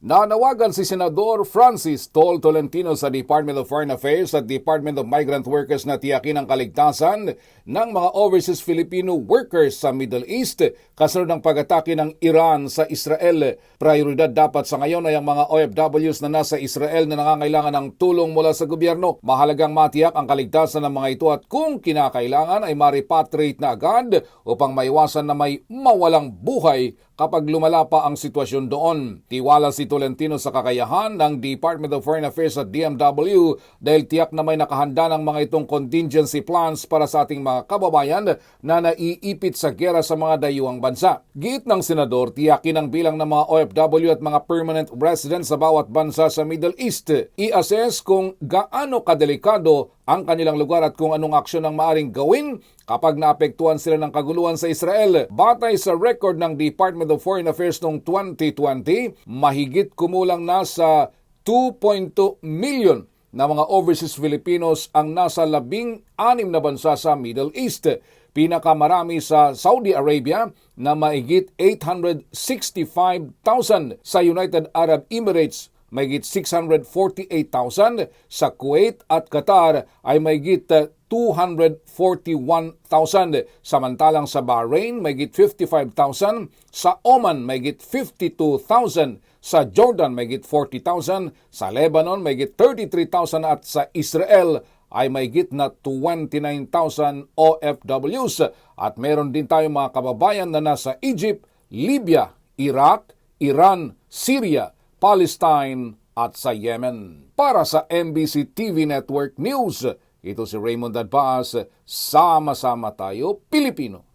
Nanawagan si Senador Francis Tol Tolentino sa Department of Foreign Affairs at Department of Migrant Workers na tiyakin ang kaligtasan ng mga overseas Filipino workers sa Middle East kasunod ng pag-atake ng Iran sa Israel. Prioridad dapat sa ngayon ay ang mga OFWs na nasa Israel na nangangailangan ng tulong mula sa gobyerno. Mahalagang matiyak ang kaligtasan ng mga ito at kung kinakailangan ay ma-repatriate na agad upang maiwasan na may mawalang buhay kapag lumala pa ang sitwasyon doon. Tiwala si Tolentino sa kakayahan ng Department of Foreign Affairs at DMW dahil tiyak na may nakahanda ng mga itong contingency plans para sa ating mga kababayan na naiipit sa gera sa mga dayuang bansa. Giit ng senador, tiyakin ang bilang ng mga OFW at mga permanent residents sa bawat bansa sa Middle East. I-assess kung gaano kadelikado ang kanilang lugar at kung anong aksyon ang maaring gawin kapag naapektuhan sila ng kaguluhan sa Israel. Batay sa record ng Department of Foreign Affairs noong 2020, mahigit kumulang na sa 2.2 million na mga overseas Filipinos ang nasa labing anim na bansa sa Middle East. Pinakamarami sa Saudi Arabia na maigit 865,000 sa United Arab Emirates mayigit 648,000, sa Kuwait at Qatar ay mayigit 241,000, samantalang sa Bahrain mayigit 55,000, sa Oman mayigit 52,000, sa Jordan mayigit 40,000, sa Lebanon mayigit 33,000 at sa Israel ay mayigit na 29,000 OFWs at meron din tayong mga kababayan na nasa Egypt, Libya, Iraq, Iran, Syria, Palestine at sa Yemen. Para sa MBC TV Network News, ito si Raymond Adbas, sama-sama tayo Pilipino.